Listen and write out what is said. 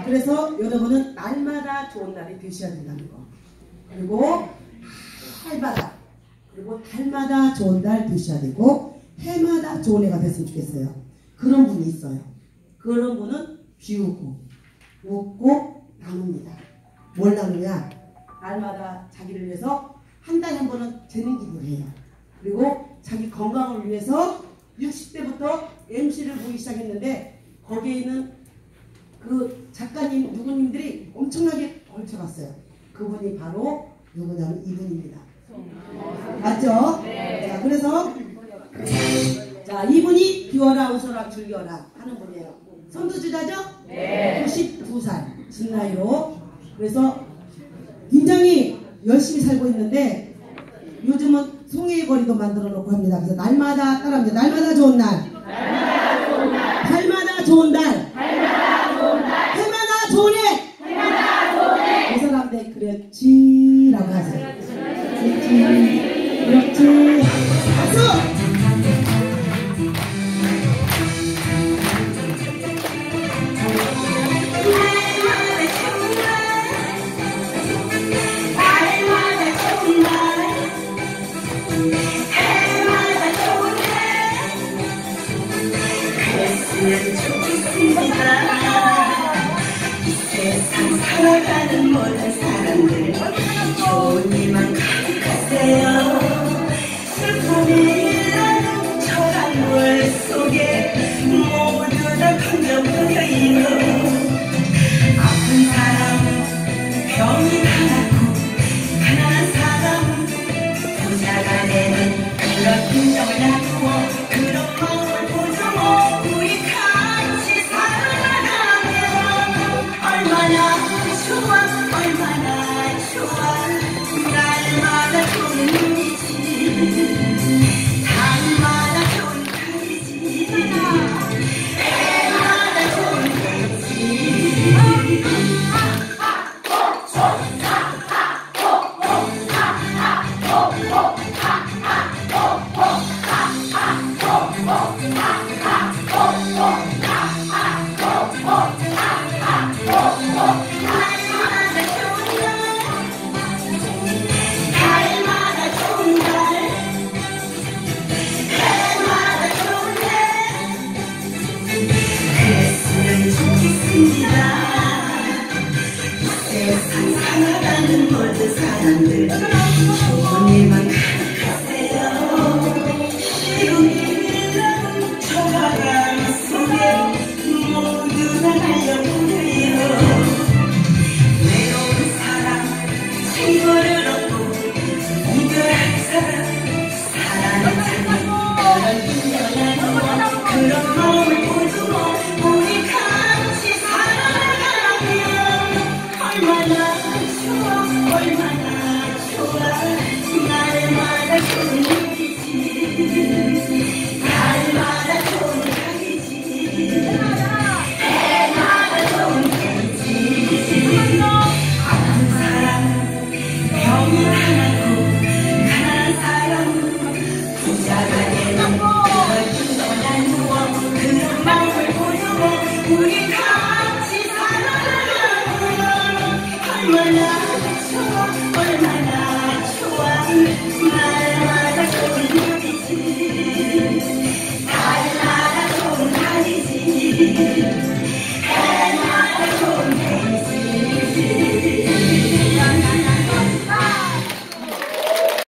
자, 그래서 여러분은 날마다 좋은 날이 되셔야 된다는 거. 그리고 해마다 그리고 달마다 좋은 달 되셔야 되고 해마다 좋은 해가 됐으면 좋겠어요. 그런 분이 있어요. 그런 분은 비우고 웃고 나눕니다. 뭘 나누냐? 날마다 자기를 위해서 한 달에 한 번은 재능 기부를 해요. 그리고 자기 건강을 위해서 60대부터 MC를 보기 시작했는데 거기에 있는 그 작가님 누구님들이 엄청나게 걸쳐갔어요. 그분이 바로 누구냐면 이분입니다. 맞죠? 자, 그래서 자 이분이 비워라 웃어라 즐겨라 하는 분이에요. 선두주자죠? 네. 92살 진나이로 그래서 굉장히 열심히 살고 있는데 요즘은 송이의 거리도 만들어 놓고 합니다. 그래서 날마다 따라합니다. 날마다 좋은 날. 날마다 좋은 날. 달마다 좋은 달. 달마다 좋은 날. 해마다 좋은 해. 해마다 좋은 해. 그 사람들 그랬지라고 하세요. 그렇지. 그렇지. 박수! 날마 살아가는 모든 사람들 좋은 일만 가득하세요. 슬픔이라는 저란 물 속에 사람들 좋은 일만